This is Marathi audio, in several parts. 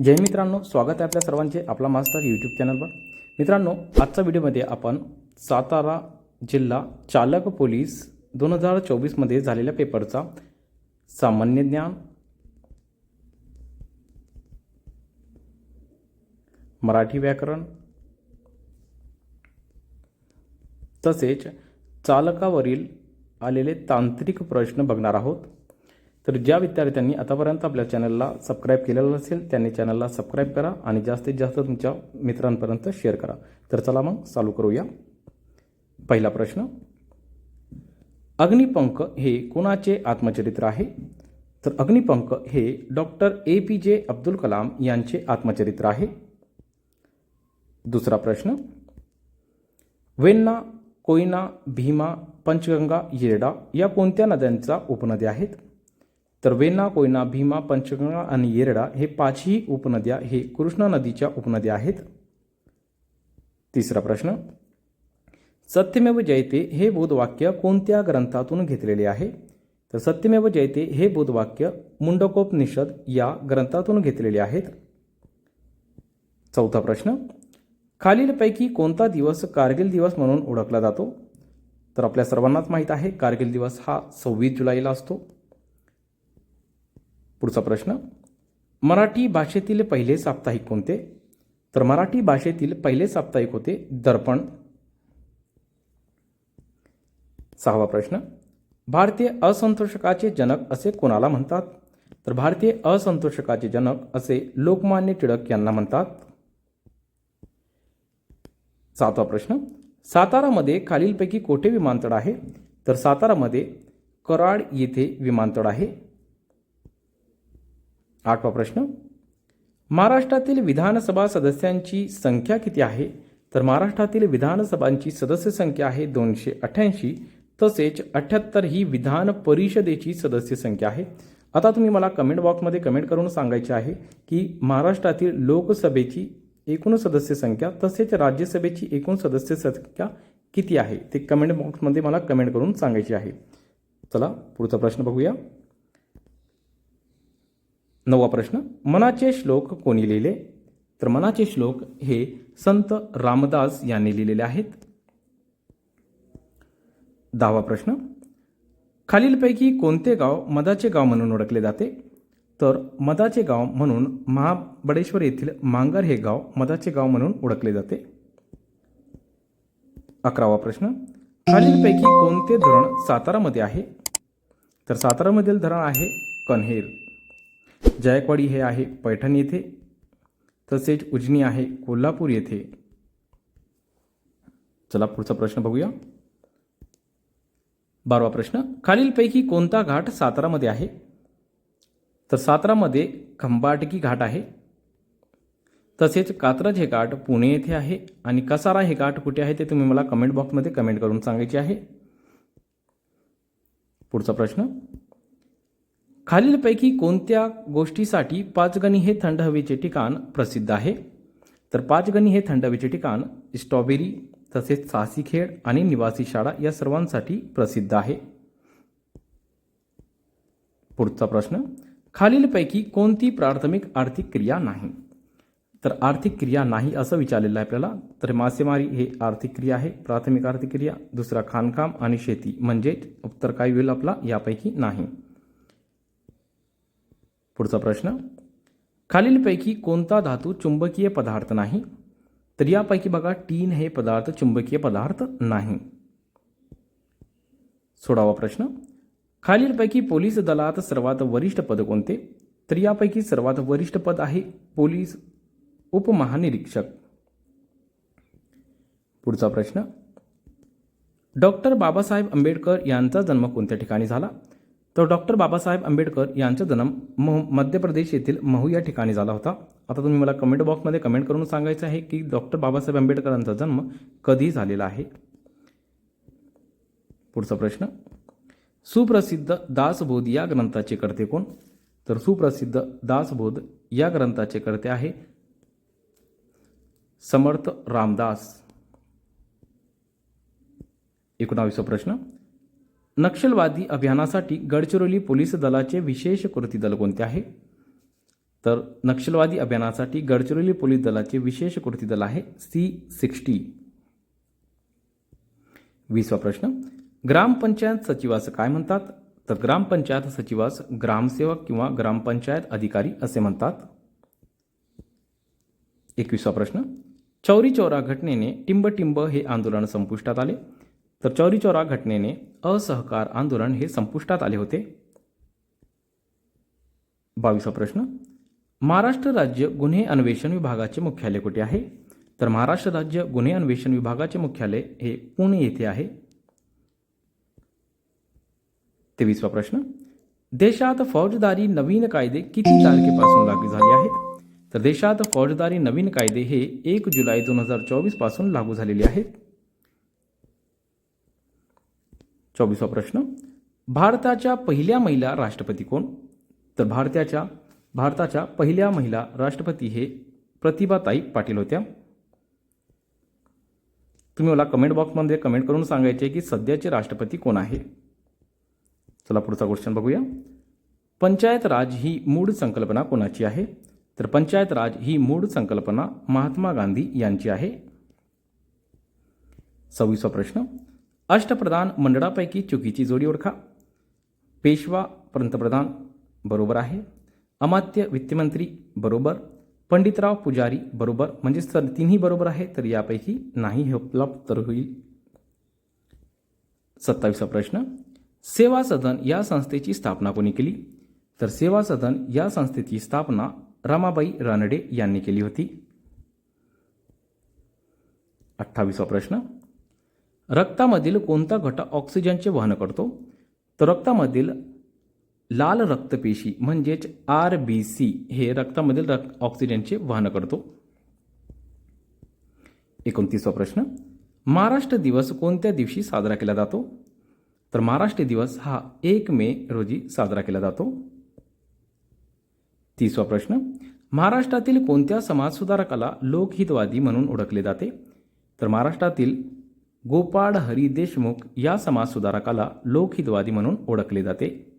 जय मित्रांनो स्वागत आहे आपल्या सर्वांचे आपला मास्टर यूट्यूब चॅनलवर मित्रांनो आजच्या व्हिडिओमध्ये आपण सातारा जिल्हा चालक पोलीस दोन हजार चोवीसमध्ये झालेल्या पेपरचा सामान्य ज्ञान मराठी व्याकरण तसेच चालकावरील आलेले तांत्रिक प्रश्न बघणार आहोत. तर ज्या विद्यार्थ्यांनी आतापर्यंत आपल्या चॅनलला सबस्क्राईब केलेलं नसेल त्यांनी चॅनलला सबस्क्राईब करा आणि जास्तीत जास्त तुमच्या मित्रांपर्यंत शेअर करा. तर चला मग चालू करूया. पहिला प्रश्न. अग्निपंख हे कोणाचे आत्मचरित्र आहे? तर अग्निपंख हे डॉक्टर ए पी जे अब्दुल कलाम यांचे आत्मचरित्र आहे. दुसरा प्रश्न. वेन्ना कोयना भीमा पंचगंगा येरडा या कोणत्या नद्यांचा उपनद्या आहेत? तर वेना कोयना भीमा पंचगंगा आणि येरडा हे पाचही उपनद्या हे कृष्णा नदीच्या उपनद्या आहेत. तिसरा प्रश्न सत्यमेव जयते हे बोधवाक्य कोणत्या ग्रंथातून घेतलेले आहे? तर सत्यमेव जयते हे बोधवाक्य मुंडकोपनिषद या ग्रंथातून घेतलेले आहेत. चौथा प्रश्न खालीलपैकी कोणता दिवस कारगिल दिवस म्हणून ओळखला जातो? तर आपल्या सर्वांनाच माहीत आहे कारगिल दिवस हा सव्वीस जुलैला असतो. पुढचा प्रश्न. मराठी भाषेतील पहिले साप्ताहिक कोणते? तर मराठी भाषेतील पहिले साप्ताहिक होते दर्पण. सहावा प्रश्न. भारतीय असंतोषकाचे जनक असे कोणाला म्हणतात? तर भारतीय असंतोषकाचे जनक असे लोकमान्य टिळक यांना म्हणतात. सातवा प्रश्न. सातारामध्ये खालीलपैकी कोठे विमानतळ आहे? तर सातारामध्ये कराड येथे विमानतळ आहे. आठवा प्रश्न. महाराष्ट्रातील विधानसभा सदस्यांची संख्या किती आहे? तर महाराष्ट्रातील विधानसभांची सदस्य संख्या आहे दोनशे अठ्ठ्याऐंशी तसेच अठ्ठ्याहत्तर ही विधान परिषदेची सदस्य संख्या आहे. आता तुम्ही मला कमेंट बॉक्समध्ये कमेंट करून सांगायचे आहे की महाराष्ट्रातील लोकसभेची एकूण सदस्य संख्या तसेच राज्यसभेची एकूण सदस्य संख्या किती आहे? ते कमेंट बॉक्समध्ये मला कमेंट करून सांगायची आहे. चला पुढचा प्रश्न बघूया. नववा प्रश्न मनाचे श्लोक कोणी लिहिले? तर मनाचे श्लोक हे संत रामदास यांनी लिहिलेले आहेत. दहावा प्रश्न खालीलपैकी कोणते गाव मदाचे गाव म्हणून ओळखले जाते? तर मदाचे गाव म्हणून महाबळेश्वर येथील मांगर हे गाव मदाचे गाव म्हणून ओळखले जाते. अकरावा प्रश्न खालीलपैकी कोणते धरण सातारामध्ये आहे? तर सातारामधील धरण आहे कन्हेर. जायकवाडी हे आहे पैठण येथे तसेच उजनी आहे कोल्हापूर येथे. चला पुढचा प्रश्न बघूया. बारवा प्रश्न. खालीलपैकी कोणता घाट सातारामध्ये आहे? तर सातारामध्ये खंबाटकी घाट आहे. तसेच कात्रज हे घाट पुणे येथे आहे. आणि कसारा हे घाट कुठे आहे ते तुम्ही मला कमेंट बॉक्समध्ये कमेंट करून सांगायचे आहे. पुढचा प्रश्न. खालीलपैकी कोणत्या गोष्टीसाठी पाचगणी हे थंड हवेचे ठिकाण प्रसिद्ध आहे? तर पाचगणी हे थंड हवेचे ठिकाण स्ट्रॉबेरी तसेच साहसी खेळ आणि निवासी शाळा या सर्वांसाठी प्रसिद्ध आहे. पुढचा प्रश्न खालीलपैकी कोणती प्राथमिक आर्थिक क्रिया नाही? तर आर्थिक क्रिया नाही असं विचारलेलं आहे आपल्याला तर मासेमारी हे आर्थिक क्रिया आहे प्राथमिक आर्थिक क्रिया दुसरा खाणकाम आणि शेती म्हणजेच उत्तर काय होईल आपला यापैकी नाही. पुढचा प्रश्न. खालीलपैकी कोणता धातू चुंबकीय पदार्थ नाही? तर यापैकी बघा टीन हे पदार्थ चुंबकीय पदार्थ नाही. सोळावा प्रश्न. खालीलपैकी पोलीस दलात सर्वात वरिष्ठ पद कोणते? तर यापैकी सर्वात वरिष्ठ पद आहे पोलीस उपमहानिरीक्षक. पुढचा प्रश्न. डॉक्टर बाबासाहेब आंबेडकर यांचा जन्म कोणत्या ठिकाणी झाला? तर डॉक्टर बाबासाहेब आंबेडकर यांचा जन्म मह मध्य प्रदेश येथील महू या ठिकाणी झाला होता. आता तुम्ही मला कमेंट बॉक्समध्ये कमेंट करून सांगायचं आहे की डॉक्टर बाबासाहेब आंबेडकरांचा जन्म कधी झालेला आहे? पुढचा प्रश्न. सुप्रसिद्ध दासबोध या ग्रंथाचे कर्ते कोण? तर सुप्रसिद्ध दासबोध या ग्रंथाचे कर्ते आहे समर्थ रामदास. एकोणावीसा प्रश्न. नक्षलवादी अभियानासाठी गडचिरोली पोलीस दलाचे विशेष कृती दल कोणते आहे? तर नक्षलवादी अभियानासाठी गडचिरोली पोलीस दलाचे विशेष कृती दल आहे सी सिक्स्टी. वीसवा प्रश्न. ग्रामपंचायत सचिवास काय म्हणतात? तर ग्रामपंचायत सचिवास ग्रामसेवक किंवा ग्रामपंचायत अधिकारी असे म्हणतात. एकविसवा प्रश्न. चौरी चौरा घटनेने टिंबटिंब हे आंदोलन संपुष्टात आले. तर चौरी चौरा घटनेने असहकार आंदोलन हे संपुष्टात आले होते. बावीसवा प्रश्न. महाराष्ट्र राज्य गुन्हे अन्वेषण विभागाचे मुख्यालय कुठे आहे? तर महाराष्ट्र राज्य गुन्हे अन्वेषण विभागाचे मुख्यालय हे पुणे येथे आहे. तेवीसवा प्रश्न. देशात फौजदारी नवीन कायदे किती तारखेपासून लागू झाले आहेत? तर देशात फौजदारी नवीन कायदे हे एक जुलै दोन हजार चोवीसपासून लागू झालेले आहेत. चोवीसवा प्रश्न. भारताच्या पहिल्या महिला राष्ट्रपती कोण? तर भारताच्या भारताच्या पहिल्या महिला राष्ट्रपती हे प्रतिभाताई पाटील होत्या. तुम्ही मला कमेंट बॉक्समध्ये कमेंट करून सांगायचे की सध्याचे राष्ट्रपती कोण आहे? चला पुढचा क्वेश्चन बघूया. पंचायत राज ही मूळ संकल्पना कोणाची आहे? तर पंचायत राज ही मूळ संकल्पना महात्मा गांधी यांची आहे. सव्वीसवा प्रश्न. अष्टप्रधान मंडळापैकी चुकीची जोडी ओळखा. पेशवा पंतप्रधान बरोबर आहे. अमात्य वित्तमंत्री बरोबर. पंडितराव पुजारी बरोबर. म्हणजे सर तिन्ही बरोबर आहे तर यापैकी नाही हे उपलब्ध तर होईल. सत्तावीसा प्रश्न. सेवा सदन या संस्थेची स्थापना कोणी केली? तर सेवा सदन या संस्थेची स्थापना रमाबाई रानडे यांनी केली होती. अठ्ठावीसवा प्रश्न. रक्तामधील कोणता घटक ऑक्सिजनचे वहन करतो? तर रक्तामधील लाल रक्तपेशी म्हणजेच आर बी सी हे रक्तामधील रक्त ऑक्सिजनचे वहन करतो. एकोणतीसवा प्रश्न. महाराष्ट्र दिवस कोणत्या दिवशी साजरा केला जातो? तर महाराष्ट्र दिवस हा एक मे रोजी साजरा केला जातो. तिसवा प्रश्न. महाराष्ट्रातील कोणत्या समाजसुधारकाला लोकहितवादी म्हणून ओळखले जाते? तर महाराष्ट्रातील गोपाळ हरी देशमुख या समाजसुधारकाला लोकहितवादी म्हणून ओळखले जाते.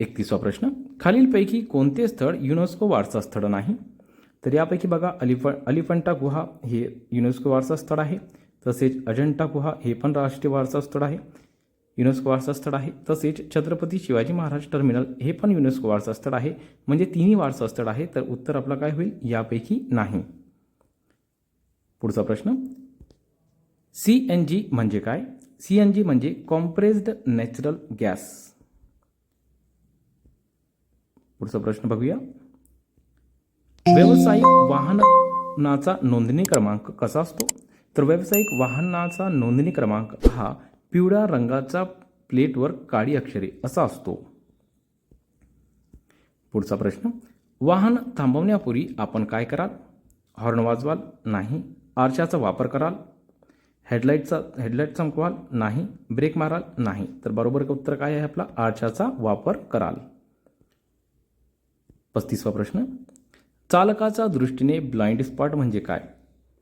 एकतीसवा प्रश्न. खालीलपैकी कोणते स्थळ युनेस्को वारसा स्थळ नाही? तर यापैकी बघा अलिफ अलिफंटा गुहा हे युनेस्को वारसा स्थळ आहे. तसेच अजंठा गुहा हे पण राष्ट्रीय वारसा स्थळ आहे. युनेस्को वारसा स्थळ आहे. तसेच छत्रपती शिवाजी महाराज टर्मिनल हे पण युनेस्को वारसा स्थळ आहे. म्हणजे तिन्ही वारसा स्थळ आहे. तर उत्तर आपलं काय होईल? यापैकी नाही. पुढचा प्रश्न. सी एन जी म्हणजे काय? सी एन जी म्हणजे कॉम्प्रेस्ड नॅचरल गॅस पुढचा प्रश्न बघूया. व्यावसायिक वाहनाचा नोंदणी क्रमांक कसा असतो? तर व्यावसायिक वाहनाचा नोंदणी क्रमांक हा पिवळ्या रंगाचा प्लेटवर काळी अक्षरे असा असतो. पुढचा प्रश्न. वाहन थांबवण्यापूर्वी आपण काय कराल? हॉर्न वाजवाल? नाही. आरशाचा वापर कराल? हेडलाईटचा हेडलाईट चमकवाल नाही ब्रेक माराल नाही. तर बरोबर उत्तर काय आहे आपला? आरशाचा वापर कराल. पस्तीसवा प्रश्न. चालकाचा दृष्टीने ब्लाइंड स्पॉट म्हणजे काय?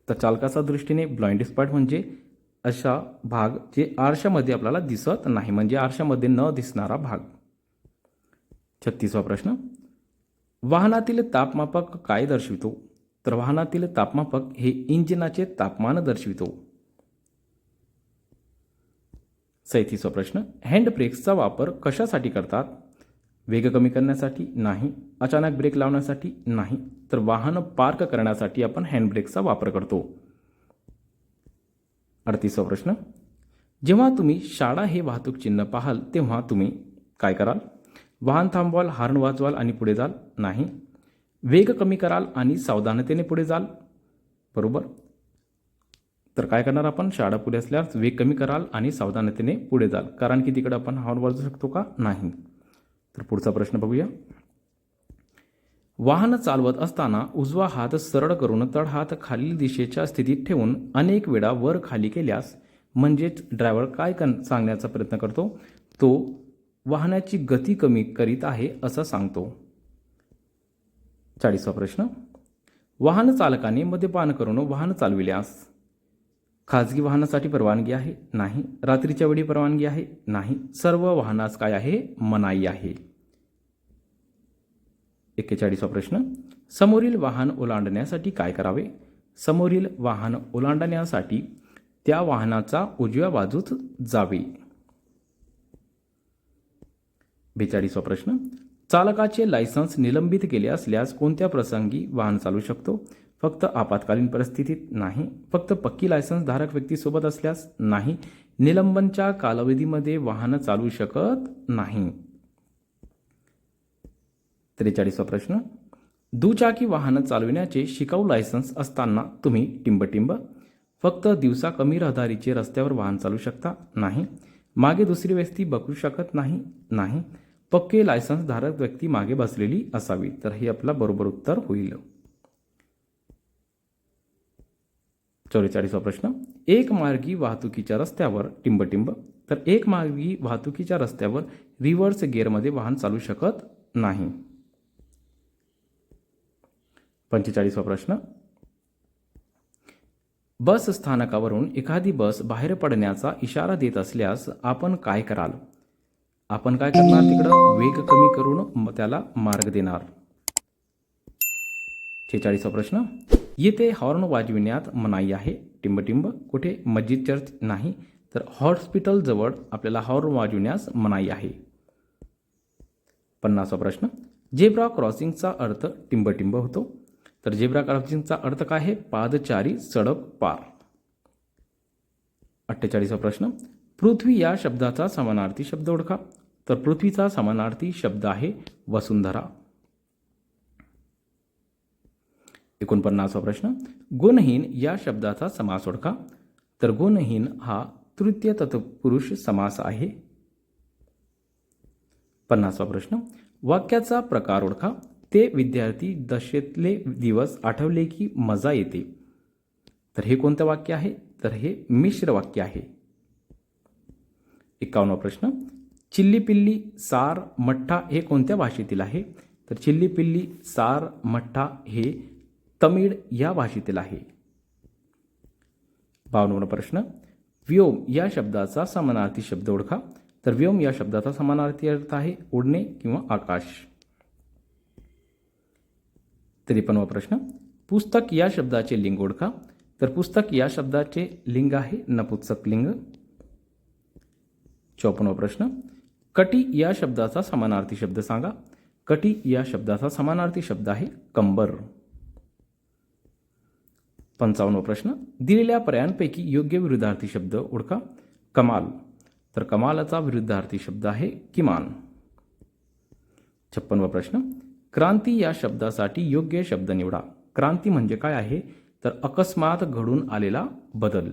तर चालकाचा दृष्टीने ब्लाइंड स्पॉट म्हणजे अशा भाग जे आरशामध्ये आपल्याला दिसत नाही म्हणजे आरशामध्ये न दिसणारा भाग. छत्तीसवा प्रश्न. वाहनातील तापमापक काय दर्शवितो? तर वाहनातील तापमापक हे इंजिनाचे तापमान दर्शवितो. सैतीसवा प्रश्न हँड ब्रेक्सचा वापर कशासाठी करतात? वेग कमी करण्यासाठी नाही अचानक ब्रेक लावण्यासाठी नाही तर वाहन पार्क करण्यासाठी आपण हँड ब्रेकचा वापर करतो. अडतीसवा प्रश्न जेव्हा तुम्ही शाळा हे वाहतूक चिन्ह पाहाल तेव्हा तुम्ही काय कराल? वाहन थांबवाल हॉर्न वाजवाल आणि पुढे जाल? नाही. वेग कमी कराल आणि सावधानतेने पुढे जाल. बरोबर? तर काय करणार आपण? शाळा पुढे असल्यास वेग कमी कराल आणि सावधानतेने पुढे जाल. कारण की तिकडे आपण हॉर्न वाजू शकतो का? नाही. तर पुढचा प्रश्न बघूया. वाहन चालवत असताना उजवा हात सरळ करून तळहात खालील दिशेच्या स्थितीत ठेवून अनेक वेळा वर खाली केल्यास म्हणजेच ड्रायव्हर काय कन सांगण्याचा प्रयत्न करतो? तो वाहनाची गती कमी करीत आहे असं सांगतो. चाळीसवा प्रश्न. वाहन चालकाने मद्यपान करून वाहन चालविल्यास खाजगी वाहनासाठी परवानगी आहे? नाही. रात्रीच्या वेळी परवानगी आहे? नाही. सर्व वाहनास काय आहे? मनाई आहे. एक्केचाळीसवा प्रश्न. समोरील वाहन ओलांडण्यासाठी काय करावे? समोरील वाहन ओलांडण्यासाठी त्या वाहनाचा उजव्या बाजूत जावे. बेचाळीसवा प्रश्न. चालकाचे लायसन्स निलंबित केले असल्यास कोणत्या प्रसंगी वाहन चालू शकतो? फक्त आपत्कालीन परिस्थितीत नाही फक्त पक्की लायसन्स धारक व्यक्तीसोबत असल्यास नाही निलंबनच्या कालावधीमध्ये वाहनं चालू शकत नाही. त्रेचाळीसवा प्रश्न. दुचाकी वाहन चालविण्याचे शिकाऊ लायसन्स असताना तुम्ही टिंबटिंब फक्त दिवसा कमी रहदारीचे रस्त्यावर वाहन चालू शकता नाही. मागे दुसरी व्यक्ती बघू शकत नाही नाही. पक्के लायसन्स धारक व्यक्ती मागे बसलेली असावी तर हे आपलं बरोबर उत्तर होईल. चौवेचाळीसवा प्रश्न. एक मार्गी वाहतुकीच्या रस्त्यावर टिंबटिंब तर एक मार्गी वाहतुकीच्या रस्त्यावर रिव्हर्स गिअरमध्ये वाहन चालू शकत नाही. पंचेचाळीसवा प्रश्न. बस स्थानकावरून एखादी बस बाहेर पडण्याचा इशारा देत असल्यास आपण काय कराल? आपण काय करणार तिकडं? वेग कमी करून त्याला मार्ग देणार. छेचाळीसवा प्रश्न. येथे हॉर्न वाजविण्यात मनाई आहे. टिंबटिंब कुठे मस्जिद चर्च नाही तर हॉस्पिटलजवळ आपल्याला हॉर्न वाजविण्यास मनाई आहे. पन्नासा प्रश्न. झेब्रा क्रॉसिंगचा अर्थ टिंबटिंब होतो. तर झेब्रा क्रॉसिंगचा अर्थ काय आहे? पादचारी सडक पार. अठ्ठेचाळीसा प्रश्न. पृथ्वी या शब्दाचा समानार्थी शब्द ओळखा. तर पृथ्वीचा समानार्थी शब्द आहे वसुंधरा. एकोणपन्नासवा प्रश्न. गुणहीन या शब्दाचा समास ओळखा. तर गुणहीन हा तृतीय तत्पुरुष समास आहे. पन्नासवा प्रश्न. वाक्याचा प्रकार ओळखा. ते विद्यार्थी दशेतले दिवस आठवले की मजा येते. तर हे कोणतं वाक्य आहे? तर हे मिश्र वाक्य आहे. एक्कावन्नवा प्रश्न. चिल्ली पिल्ली सार मठ्ठा हे कोणत्या भाषेतील आहे? तर चिल्ली पिल्ली सार मठ्ठा हे तमिळ या भाषेतील आहे. बावन्न प्रश्न. व्योम या शब्दाचा समानार्थी शब्द ओळखा. तर व्योम या शब्दाचा समानार्थी अर्थ आहे उडणे किंवा आकाश. त्रेपन्नवा प्रश्न. पुस्तक या शब्दाचे लिंग ओळखा. तर पुस्तक या शब्दाचे लिंग आहे नपुंसक लिंग. चौपन्नवा प्रश्न. कटी या शब्दाचा समानार्थी शब्द सांगा. कटी या शब्दाचा समानार्थी शब्द आहे कंबर. पंचावन्न प्रश्न. दिलेल्या पर्यायांपैकी योग्य विरुद्धार्थी शब्द ओळखा. कमाल. तर कमालाचा विरुद्धार्थी शब्द आहे किमान. छप्पनवा प्रश्न. क्रांती या शब्दासाठी योग्य शब्द निवडा. क्रांती म्हणजे काय आहे? तर अकस्मात घडून आलेला बदल.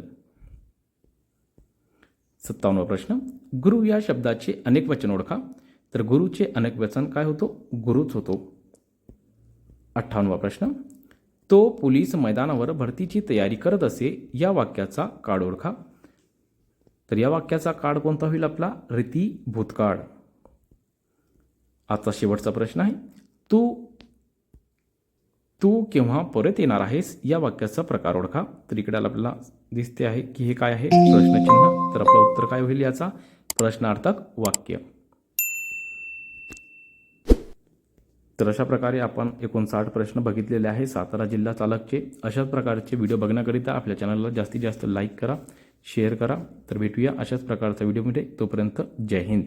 सत्तावन्नवा प्रश्न. गुरु या शब्दाचे अनेक वचन ओळखा. तर गुरुचे अनेक वचन काय होतो? गुरुच होतो. अठ्ठावन्नवा प्रश्न. तो पोलीस मैदानावर भरतीची तयारी करत असे या वाक्याचा काळ ओळखा. तर या वाक्याचा काळ कोणता होईल आपला? रीती भूतकाळ. आजचा शेवटचा प्रश्न आहे. तू तू केव्हा परत येणार आहेस? या वाक्याचा प्रकार ओळखा. तर इकडे आपल्याला दिसते आहे की हे काय आहे? प्रश्नचिन्ह. तर आपलं उत्तर काय होईल याचा? प्रश्नार्थक वाक्य. तर अशा प्रकारे आपण एकोणसाठ प्रश्न बघितलेले आहे सातारा जिल्हा चालकचे अशाच प्रकारचे व्हिडिओ बघण्याकरिता आपल्या चॅनलला जास्तीत जास्त लाईक करा शेअर करा. तर भेटूया अशाच प्रकारचा व्हिडिओमध्ये. तोपर्यंत जय हिंद.